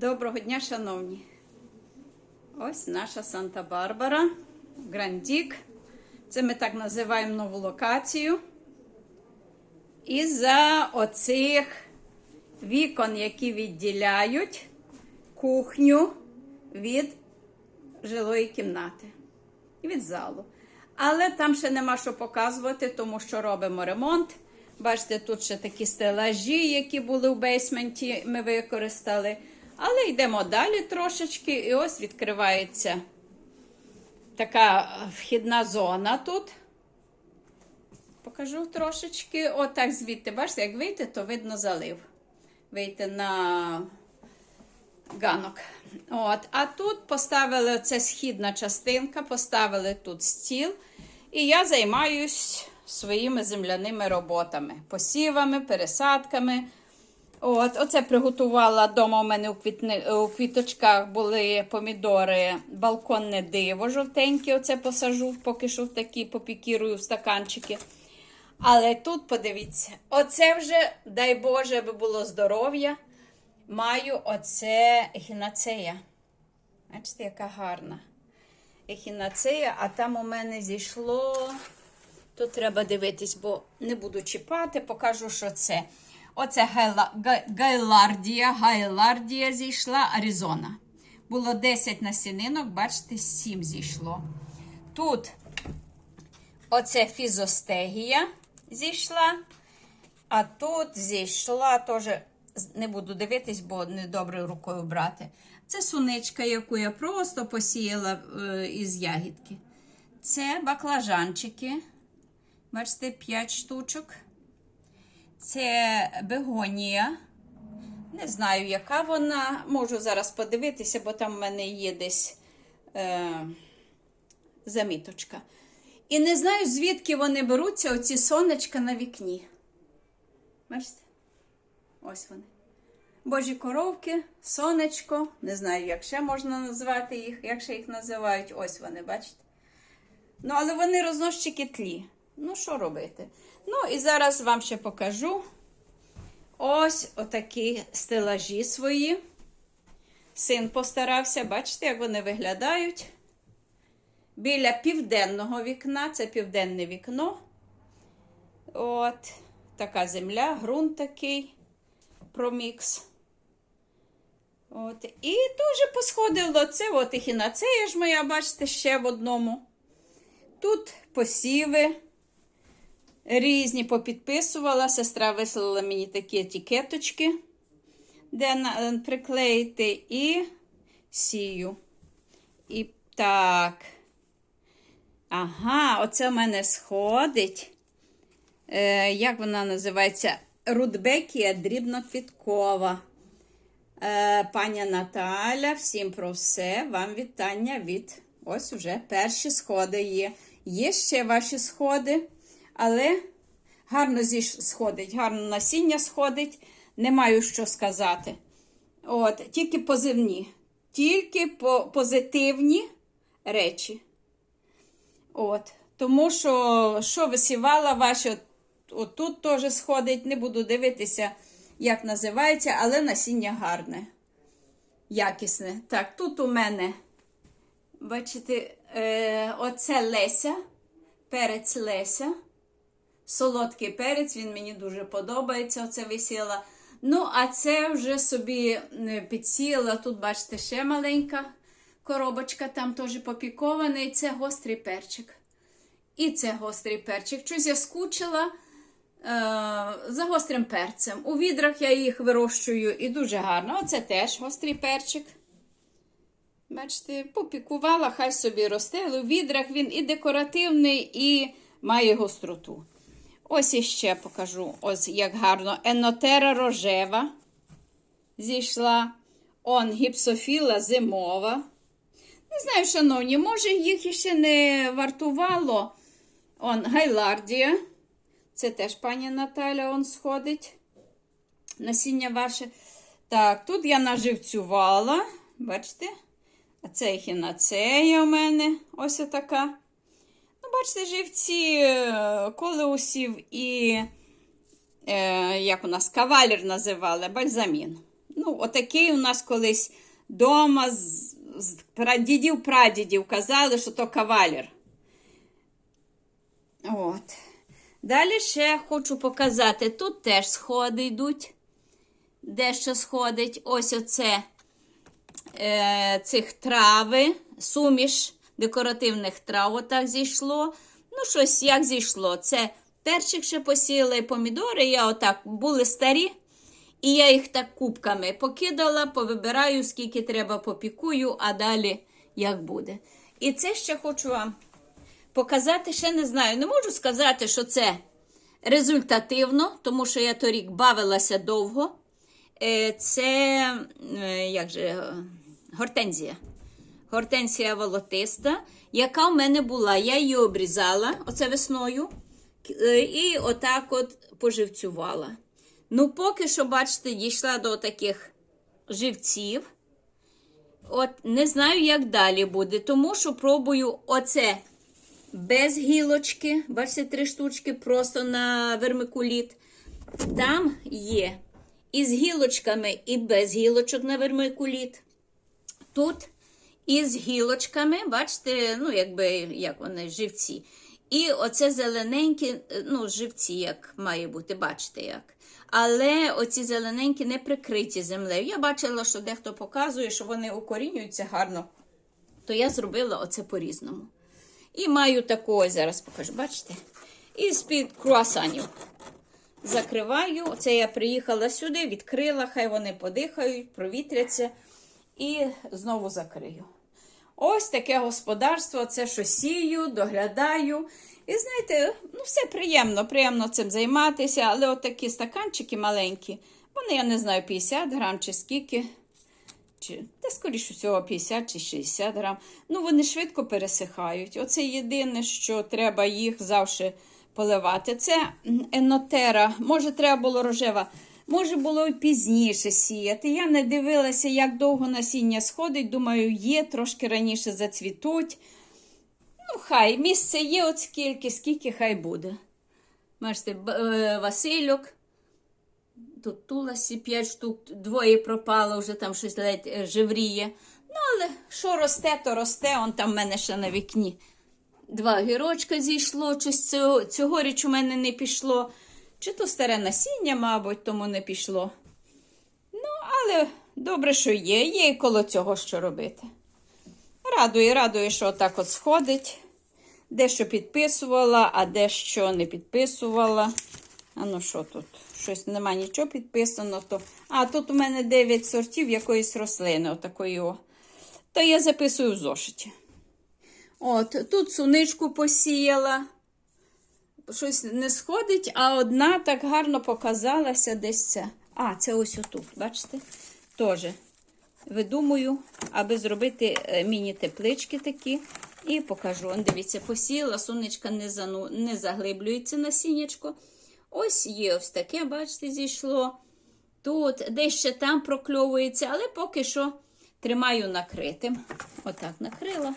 Доброго дня, шановні. Ось наша Санта-Барбара, Грандік. Це ми так називаємо нову локацію. І за оцих вікон, які відділяють кухню від жилої кімнати і від залу. Але там ще нема що показувати, тому що робимо ремонт. Бачите, тут ще такі стелажі, які були в бейсменті, ми використали. Але йдемо далі трошечки, і ось відкривається така вхідна зона тут. Покажу трошечки. Отак звідти, бачите, як вийти, то видно залив. Вийти на ганок. От. А тут поставили це східна частинка, поставили тут стіл. І я займаюсь своїми земляними роботами, посівами, пересадками. От, Оце приготувала вдома. У мене у, квітни, у квіточках були помідори, балконне диво жовтеньке. Оце посажу, поки що в такі попікірую в стаканчики. Але тут, подивіться, оце вже, дай Боже, аби було здоров'я. Маю оце ехінацея. Бачите, яка гарна. Ехінацея, а там у мене зійшло. Тут треба дивитись, бо не буду чіпати, покажу, що це. Оце гайлардія, гайлардія зійшла, Аризона. Було 10 насінинок, бачите, 7 зійшло. Тут оце фізостегія зійшла. А тут зійшла теж, не буду дивитись, бо недобре рукою брати. Це суничка, яку я просто посіяла е, із ягідки. Це баклажанчики. Бачите, 5 штучок. Це бегонія. Не знаю, яка вона. Можу зараз подивитися, бо там в мене є десь е, заміточка. І не знаю, звідки вони беруться, оці сонечка на вікні. Бачите? Ось вони. Божі коровки, сонечко. Не знаю, як ще можна назвати їх, як ще їх називають. Ось вони, бачите? Ну, але вони розносчики тлі. Ну, що робити? Ну, і зараз вам ще покажу ось отакі стелажі свої. Син постарався, бачите, як вони виглядають. Біля південного вікна, це південне вікно. От, така земля, ґрунт такий промікс. От, і дуже посходило це, от і хінацея ж моя, бачите, ще в одному. Тут посіви різні попідписувала. Сестра вислала мені такі етикеточки, де приклеїти і сію. І так. Ага, оце в мене сходить. Е, Як вона називається? Рудбекія дрібноквіткова. Е, Пані Наталя, всім про все. Вам вітання від ось уже перші сходи є. Є ще ваші сходи, але гарно зіш сходить, гарно насіння сходить. Не маю що сказати. От, Тільки позивні, тільки по позитивні речі. От, Тому що, що висівала ваші, от, от тут теж сходить, не буду дивитися, як називається, але насіння гарне, якісне. Так, тут у мене, бачите, е, оце Леся, перець Леся. Солодкий перець, він мені дуже подобається. Оце висіла. Ну, а це вже собі підсіяла. Тут, бачите, ще маленька коробочка, там теж попікований. Це гострий перчик. І це гострий перчик. Щось я скучила е, за гострим перцем. У відрах я їх вирощую і дуже гарно. Оце теж гострий перчик. Бачите, попікувала, хай собі росте, у відрах він і декоративний, і має гостроту. Ось іще покажу, ось як гарно. Енотера рожева зійшла. Он гіпсофіла зимова. Не знаю, шановні, може, їх іще не вартувало. Он гайлардія. Це теж пані Наталя он сходить. Насіння ваше. Так, тут я наживцювала. Бачите? А це хінацея у мене. Ось така. Бачите, живці колеусів і, е, як у нас, кавалір називали, бальзамін. Ну, отакий у нас колись дома з, з прадідів прадідів казали, що то кавалер. От. Далі ще хочу показати. Тут теж сходи йдуть. Дещо сходить. Ось оце е, цих трави, суміш декоративних трав зійшло. Ну, щось як зійшло. Це перчик ще посіяла і помідори. Я отак були старі. І я їх так кубками покидала, повибираю, скільки треба, попікую, а далі як буде. І це ще хочу вам показати, ще не знаю. Не можу сказати, що це результативно, тому що я торік бавилася довго. Е, Це е, як же, гортензія. Гортензія волотиста, яка в мене була. Я її обрізала оце весною е, і отак от поживцювала. Ну, поки що, бачите, дійшла до таких живців. От не знаю, як далі буде, тому що пробую оце без гілочки. Бачите, три штучки просто на вермикуліт. Там є і з гілочками, і без гілочок на вермикуліт. Тут із гілочками, бачите, ну, якби як вони, живці. І оце зелененькі, ну, живці, як має бути, бачите як. Але оці зелененькі не прикриті землею. Я бачила, що дехто показує, що вони укорінюються гарно. То я зробила оце по-різному. І маю таку, ось зараз покажу, бачите? І з-під круасанів. Закриваю. Оце я приїхала сюди, відкрила, хай вони подихають, провітряться. І знову закрию. Ось таке господарство, це що сію, доглядаю. І знаєте, ну все приємно, приємно цим займатися, але от такі стаканчики маленькі, вони, я не знаю, 50 грам чи скільки. Чи, та, скоріше всього, 50 чи 60 грам. Ну, вони швидко пересихають. Оце єдине, що треба їх завжди поливати. Це енотера. Може, треба було рожева. Може, було і пізніше сіяти. Я не дивилася, як довго насіння сходить. Думаю, є, трошки раніше зацвітуть. Ну, хай, місце є от скільки, скільки хай буде. Бачите, е, Васильок. Тут туласі 5 штук, двоє пропало, вже там щось ледь е, живріє. Ну, але що росте, то росте, он там в мене ще на вікні. Два гірочка зійшло, щось цього, цьогоріч у мене не пішло. Чи то старе насіння, мабуть, тому не пішло. Ну, але добре, що є, є і коло цього що робити. Радує, радує, що так от сходить. Дещо підписувала, а дещо не підписувала. А ну що тут? Щось нема нічого підписано. То... А тут у мене 9 сортів якоїсь рослини, отакої. о. То я записую в зошиті. От, тут суничку посіяла. Щось не сходить, а одна так гарно показалася десь це. А, це ось отут, бачите? Теж видумую, аби зробити е, міні-теплички такі. І покажу. Дивіться, посіяла, сонечка не, зану... не заглиблюється на сінечко. Ось є ось таке, бачите, зійшло. Тут, десь ще там прокльовується, але поки що тримаю накритим. Отак накрила.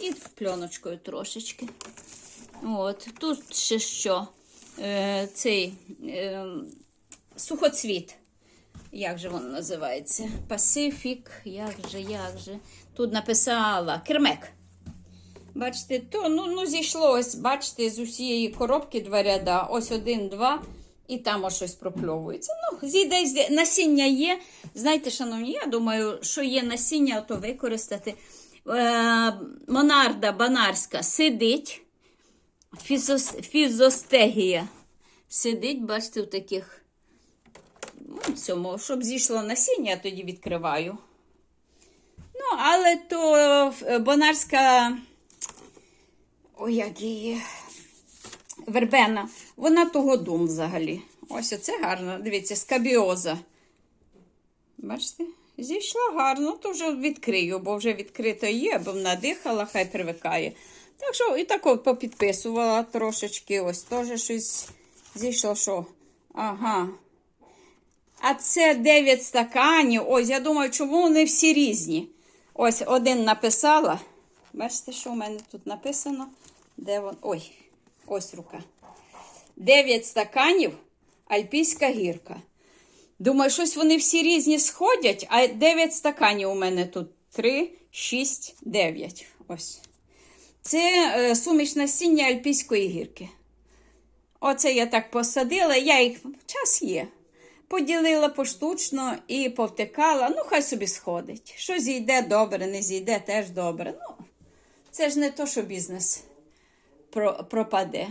І пленочкою трошечки. От, тут ще що? Е, цей е, сухоцвіт. Як же воно називається? Пасифік, як же, як же. Тут написала кермек. Бачите, то ну, ну зійшло бачите, з усієї коробки два ряда. Ось один, два, і там ось щось пропльовується. Ну, зійде, зійде. насіння є. Знаєте, шановні, я думаю, що є насіння, то використати. Е, монарда банарська сидить. Фізос, фізостегія. Сидить, бачите, в таких. Ну, цьому, щоб зійшло насіння, я тоді відкриваю. Ну, але то е, бонарська. Ой, як її. Вербена. Вона того дум взагалі. Ось оце гарно. Дивіться, скабіоза. Бачите? Зійшла гарно, то вже відкрию, бо вже відкрито є, бо вона дихала, хай привикає. Так що і так от попідписувала трошечки. Ось теж щось зійшло, що. Ага. А це 9 стаканів. Ось, я думаю, чому вони всі різні. Ось один написала. Бачите, що у мене тут написано? Де вон? Ой, ось рука. 9 стаканів Альпійська гірка. Думаю, щось вони всі різні сходять, а 9 стаканів у мене тут. 3, 6, 9. Ось. Це е, суміш насіння альпійської гірки. Оце я так посадила, я їх час є. Поділила поштучно і повтикала. Ну, хай собі сходить. Що зійде добре, не зійде теж добре. Ну, це ж не то, що бізнес про- пропаде.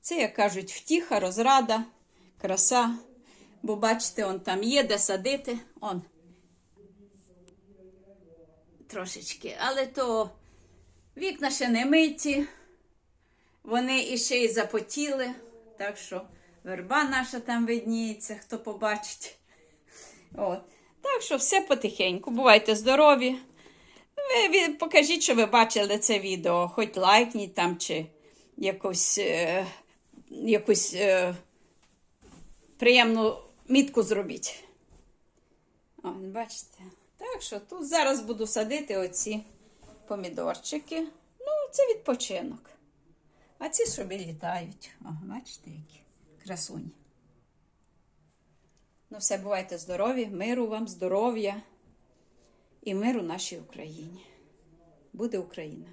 Це, як кажуть, втіха, розрада, краса. Бо бачите, он там є, де садити. Он. Трошечки. Але то вікна ще не миті. Вони іще й запотіли. Так що верба наша там видніється, хто побачить. От. Так що все потихеньку. Бувайте здорові. Ви, покажіть, що ви бачили це відео. Хоч лайкніть там чи якусь, е, якусь е, приємну мітку зробіть. О, бачите. Так що тут зараз буду садити оці помідорчики. Ну, це відпочинок. А ці собі літають. О, бачите, які красуні. Ну, все, бувайте здорові, миру вам, здоров'я і миру нашій Україні. Буде Україна!